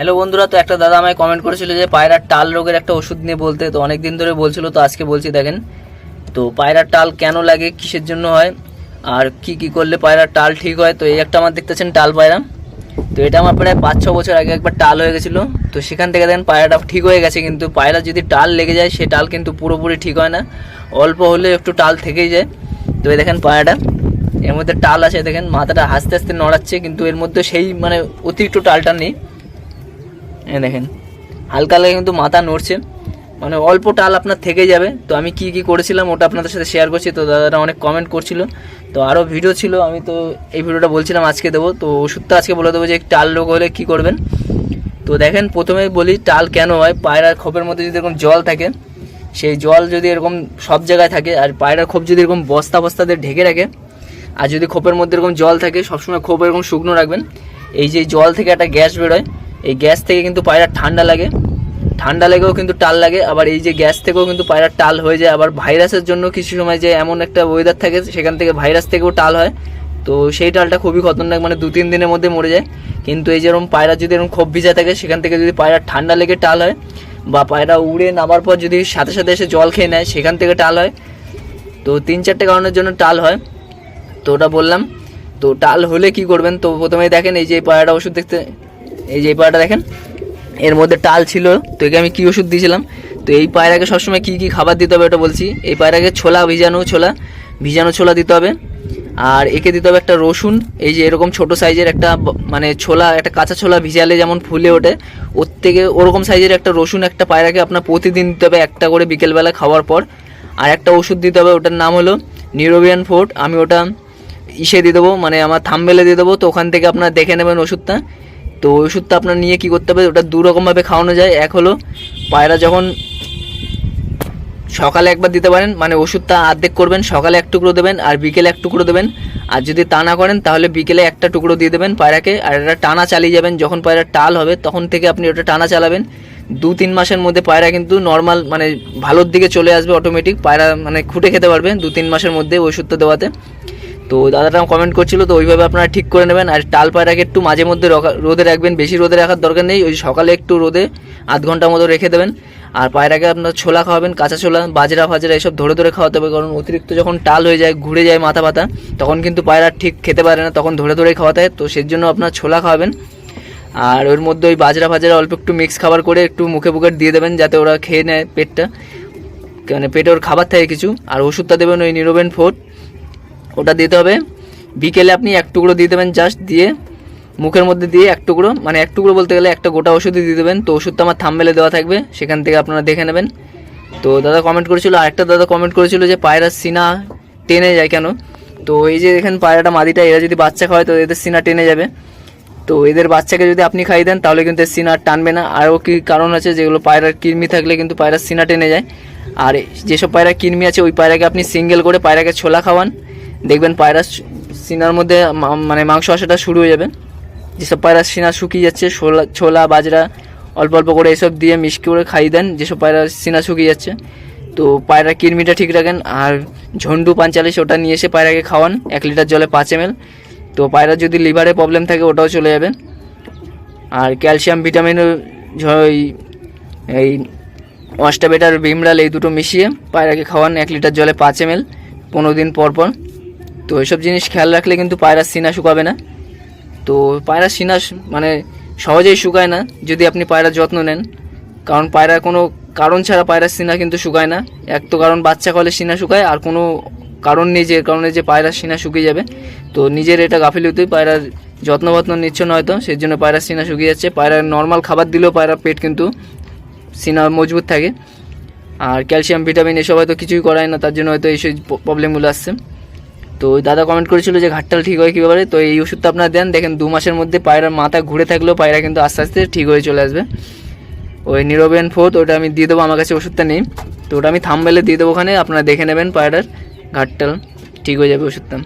Hello বন্ধুরা, তো একটা দাদা আমায় কমেন্ট করেছিল যে পায়রার টাল রোগের একটা ওষুধ নিয়ে বলতে, তো অনেক দিন ধরে বলছিল, তো আজকে বলছি দেখেন। তো পায়রার টাল কেন লাগে, কিসের জন্য হয়, আর কি কি করলে পায়রার টাল ঠিক হয়, তো এই একটা আমার দেখতেছেন টাল পায়রা। তো এটা আমার প্রায় পাঁচ ছ বছর আগে একবার টাল হয়ে গেছিল। তো সেখান থেকে দেখেন পায়রাটা ঠিক হয়ে গেছে, কিন্তু পায়রা যদি টাল লেগে যায়, সে টাল কিন্তু পুরোপুরি ঠিক হয় না। অল্প হলে একটু টাল থেকেই যায়। তো এই দেখেন পায়রাটা, এর মধ্যে টাল আছে দেখেন, মাথাটা আস্তে আস্তে নড়াচ্ছে, কিন্তু এর মধ্যে সেই মানে অতিরিক্ত টালটা নেই। দেখেন, হালকা হালকা কিন্তু মাথা নড়ছে। মানে অল্প টাল আপনার থেকে যাবে। তো আমি কি কি করেছিলাম ওটা আপনাদের সাথে শেয়ার করছি। তো দাদারা অনেক কমেন্ট করছিল। তো আরও ভিডিও ছিল, আমি তো এই ভিডিওটা বলছিলাম আজকে দেবো। তো ওষুধটা আজকে বলে দেবো যে, টাল রোগ হলে কী করবেন? তো দেখেন, প্রথমে বলি, টাল কেন হয়? পায়রার খোপের মধ্যে যদি এরকম জল থাকে, সেই জল যদি এরকম সব জায়গায় থাকে, আর পায়রার খোপ যদি এরকম বস্তা বস্তাতে ঢেকে রাখে, আর যদি খোপের মধ্যে এরকম জল থাকে, সবসময় খোপ এরকম শুকনো রাখবেন। এই যে জল থেকে একটা গ্যাস বেরোয় এই গ্যাস থেকে কিন্তু পায়রা ঠান্ডা লাগে। ঠান্ডা লেগেও কিন্তু টাল লাগে। আবার এই যে গ্যাস থেকেও কিন্তু পায়রার টাল হয়ে যায়। আবার ভাইরাসের জন্য কিছু সময় যে এমন একটা ওয়েদার থাকে, সেখান থেকে ভাইরাস থেকেও টাল হয়। তো সেই টালটা খুবই খতরনাক মানে দু তিন দিনের মধ্যে মরে যায়। কিন্তু এই যেরকম পায়রা যদি এরকম খোপ ভিজা থাকে, সেখান থেকে যদি পায়রার ঠান্ডা লেগে টাল হয়, বা পায়রা উড়ে নামার পর যদি সাথে সাথে এসে জল খেয়ে নেয়, সেখান থেকে টাল হয়। তো তিন চারটে কারণের জন্য টাল হয়। তো ওটা বললাম। তো টাল হলে কি করবেন? তো প্রথমে দেখেন, এই যে পায়রাটা ওষুধ দেখতে এই যে এই পায়রাটা দেখেন, এর মধ্যে টাল ছিল, তো একে আমি কী ওষুধ দিয়েছিলাম? তো এই পায়রাকে সবসময় কী কী খাবার দিতে হবে ওটা বলছি। এই পায়রাকে ছোলা, ভিজানো ছোলা ভিজানো ছোলা দিতে হবে। আর একে দিতে হবে একটা রসুন, এই যে এরকম ছোট সাইজের একটা মানে ছোলা, একটা কাঁচা ছোলা ভিজালে যেমন ফুলে ওঠে, ওর থেকে ওরকম সাইজের একটা রসুন একটা পায়রাকে আপনার প্রতিদিন দিতে হবে একটা করে বিকেলবেলা খাওয়ার পর। আর একটা ওষুধ দিতে হবে, ওটার নাম হলো নিউরোবিয়ান ফোর্ট। আমি ওটা ইসে দিয়ে দেবো মানে আমার থামবেলে দিয়ে দেবো, তো ওখান থেকে আপনারা দেখে নেবেন ওষুধটা। তো ওই ওষুধটা আপনার নিয়ে কি করতে হবে? ওটা দু রকমভাবে খাওয়ানো যায়। এক হলো, পায়রা যখন সকালে একবার দিতে পারেন মানে ওষুধটা অর্ধেক করবেন, সকালে এক টুকরো দেবেন আর বিকেলে এক টুকরো দেবেন। আর যদি তা না করেন, তাহলে বিকেলে একটা টুকরো দিয়ে দেবেন পায়রাকে। আর এটা টানা চালিয়ে যাবেন, যখন পায়রা টাল হবে, তখন থেকে আপনি ওটা টানা চালাবেন। দু তিন মাসের মধ্যে পায়রা কিন্তু নর্মাল মানে ভালোর দিকে চলে আসবে অটোমেটিক পায়রা মানে খুঁটে খেতে পারবে দু তিন মাসের মধ্যে ওষুধটা দেওয়াতে। তো দাদাটা কমেন্ট করছিল, তো ওইভাবে আপনারা ঠিক করে নেবেন। আর টাল পায়রাকে একটু মাঝে মধ্যে রোদে রাখবেন, বেশি রোদে রাখার দরকার নেই, ওই সকালে একটু রোদে আধ ঘণ্টা মতো রেখে দেবেন। আর পায়রাকে আপনার ছোলা খাওয়াবেন, কাঁচা ছোলা, বাজরা, ফাজরা, এসব ধরে ধরে খাওয়াতে হবে, কারণ অতিরিক্ত যখন টাল হয়ে যায়, ঘুরে যায় মাথা পাতা তখন কিন্তু পায়রা ঠিক খেতে পারে না, তখন ধরে ধরেই খাওয়াতে হয়। তো সেই জন্য আপনার ছোলা খাওয়াবেন। আর ওর মধ্যে ওই বাজরা, ফাজরা অল্প একটু মিক্স খাবার করে একটু মুখে মুখে দিয়ে দেবেন, যাতে ওরা খেয়ে নেয় পেটটা। মানে পেটে ওর খাবার থাকে কিছু, আর ওষুধটা দেবেন ওই নিরোবেন ফোর্ট ওটা দিতে হবে। বিকেলে আপনি এক টুকরো দিয়ে দেবেন জাস্ট দিয়ে, মুখের মধ্যে দিয়ে এক টুকরো মানে এক টুকরো বলতে গেলে একটা গোটা ওষুধই দিয়ে দেবেন। তো ওষুধটা আমার থামবেলে দেওয়া থাকবে, সেখান থেকে আপনারা দেখে নেবেন। তো দাদা কমেন্ট করেছিল, আরেকটা দাদা কমেন্ট করেছিল যে পায়রার সিনা টেনে যায় কেন? তো এই যে দেখেন পায়রাটা মাদিটা এরা যদি বাচ্চা খাওয়ায় তো এদের সিনা টেনে যাবে। তো এদের বাচ্চাকে যদি আপনি খাইয়ে দেন, তাহলে কিন্তু এর সিনা টানবে না। আরও কি কারণ আছে যেগুলো পায়রার কৃমি থাকলে কিন্তু পায়রার সিনা টেনে যায়। আর যেসব পায়রা কৃমি আছে, ওই পায়রাকে আপনি সিঙ্গেল করে পায়রাকে ছোলা খাওয়ান। দেখবেন পায়রার স- সিনার মধ্যে মানে মাংস আসাটা শুরু হয়ে যাবে। যেসব পায়রার সিনা শুকিয়ে যাচ্ছে, ছোলা ছোলা, বাজরা, অল্প অল্প করে এসব দিয়ে মিষ্টি করে খাইয়ে দেন, যেসব পায়রা সিনা শুকিয়ে যাচ্ছে। তো পায়রা কৃমিটা ঠিক রাখেন, আর ঝন্ডু পাঞ্চালিশ ওটা নিয়ে এসে পায়রাকে খাওয়ান, এক লিটার জলে পাঁচ এম তো পায়রার যদি লিভারে প্রবলেম থাকে, ওটাও চলে যাবে। আর ক্যালসিয়াম ভিটামিনও ওই, এই- অস্টাবেটার ভিমরাল এই দুটো মিশিয়ে পায়রাকে খাওয়ান, এক লিটার জলে পাঁচ এম এল পনেরো দিন পর পর। তো এসব জিনিস খেয়াল রাখলে কিন্তু পায়রার সিনা শুকাবে না। তো পায়রার সিনা মানে সহজেই শুকায় না, যদি আপনি পায়রার যত্ন নেন। কারণ পায়রার কোনো কারণ ছাড়া পায়রার সিনা কিন্তু শুকায় না। এক তো কারণ বাচ্চা কলে সিনা শুকায়, আর কোনো কারণ নেই যে কারণে যে পায়রার সিনা শুকিয়ে যাবে। তো নিজের এটা গাফিলতি পায়রার যত্ন যত্ন নিচ্ছ না হয়তো সেই জন্য পায়রার সিনা শুকিয়ে যাচ্ছে। পায়রার নর্মাল খাবার দিলেও পায়রার পেট কিন্তু সিনা মজবুত থাকে। আর ক্যালসিয়াম, ভিটামিন এসব হয়তো কিছুই করায় না, তার জন্য হয়তো এইসব প্রবলেমগুলো আসছে। তো দাদা কমেন্ট করেছিল যে ঘাটটাল ঠিক হয় কীভাবে? তো এই ওষুধটা আপনারা দেন। দেখেন, দু মাসের মধ্যে পায়রার মাথা ঘুরে থাকলেও পায়রা কিন্তু আস্তে আস্তে ঠিক হয়ে চলে আসবে। ওই নিরবেন ফোর্থ ওটা আমি দিয়ে দেবো, আমার কাছে ওষুধটা নেই। তো ওটা আমি থামবেলে দিয়ে দেবো ওখানে, আপনারা দেখে নেবেন পায়রার ঘাটটাল ঠিক হয়ে যাবে ওষুধটা।